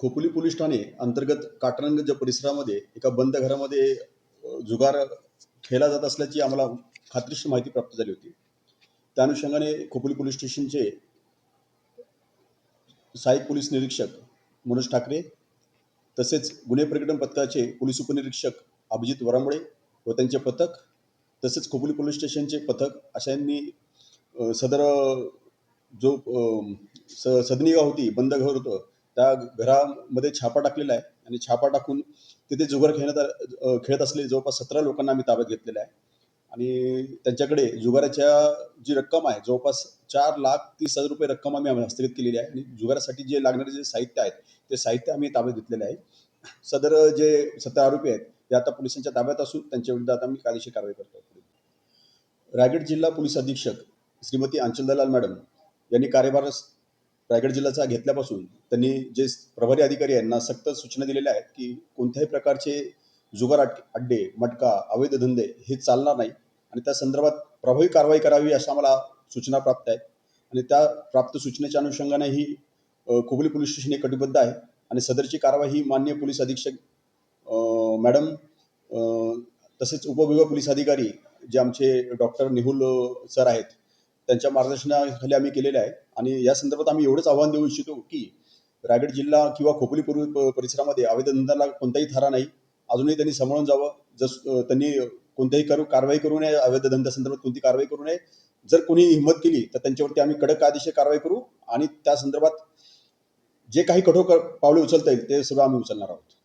Khopoli police Thane अंतर्गत काटरंग परिसरामध्ये एका बंद घरामध्ये जुगार खेळला जात असल्याची आम्हाला खात्रीशीर माहिती प्राप्त झाली होती. त्या अनुषंगाने खोपोली पोलीस स्टेशनचे सहाय्यक पोलीस निरीक्षक मनोज ठाकरे तसेच गुन्हे प्रकटन पथकाचे पोलीस उपनिरीक्षक अभिजित वरांबळे व त्यांचे पथक तसेच खोपोली पोलीस स्टेशनचे पथक अशांनी सदर जो स सदनिका होती बंद घर होतं त्या घरामध्ये छापा टाकलेला आहे आणि छापा टाकून तिथे जुगार खेळण्यात खेळत असलेले जवळपास सतरा लोकांना आम्ही ताब्यात घेतलेलं आहे. आणि त्यांच्याकडे जुगाराच्या जी रक्कम आहे जवळपास चार लाख तीस हजार रुपये रक्कम आम्ही हस्तगत केलेली आहे. आणि जुगारासाठी जे लागणारे जे साहित्य आहेत ते साहित्य आम्ही ताब्यात घेतलेले आहे. सदर जे सतरा आरोपी आहेत ते आता पोलिसांच्या ताब्यात असून त्यांच्या विरुद्ध आता आम्ही कायदेशीर कारवाई करतो रायगड जिल्हा पोलीस अधीक्षक श्रीमती अंचल दलाल मॅडम यांनी कार्यभार रायगड जिल्ह्याचा घेतल्यापासून त्यांनी जे प्रभारी अधिकारी यांना सक्त सूचना दिलेल्या आहेत की कोणत्याही प्रकारचे जुगार अट अड्डे मटका अवैध धंदे हे चालणार नाही आणि त्या संदर्भात प्रभावी कारवाई करावी अशा आम्हाला सूचना प्राप्त आहेत. आणि त्या प्राप्त सूचनेच्या अनुषंगाने ही अ, खोबली पोलीस स्टेशन हे कटिबद्ध आहे आणि सदरची कारवाई ही मान्य पोलीस अधीक्षक मॅडम तसेच उपविभाग पोलीस अधिकारी जे आमचे डॉक्टर निहुल सर आहेत त्यांच्या मार्गदर्शनाखाली आम्ही केलेले आहे. आणि या संदर्भात आम्ही एवढंच आव्हान देऊ इच्छितो की रायगड जिल्हा किंवा खोपोली पूर्व परिसरामध्ये अवैध धंद्याला कोणताही थारा नाही. अजूनही त्यांनी सांभाळून जावं. जस त्यांनी कोणत्याही करू कारवाई करू नये अवैध धंद्यासंदर्भात कोणती कारवाई करू नये. जर कोणी हिंमत केली तर त्यांच्यावरती आम्ही कडक कायदेशीर कारवाई करू. आणि त्या संदर्भात जे काही कठोर क- पावले उचलता येईल ते सगळं आम्ही उचलणार आहोत.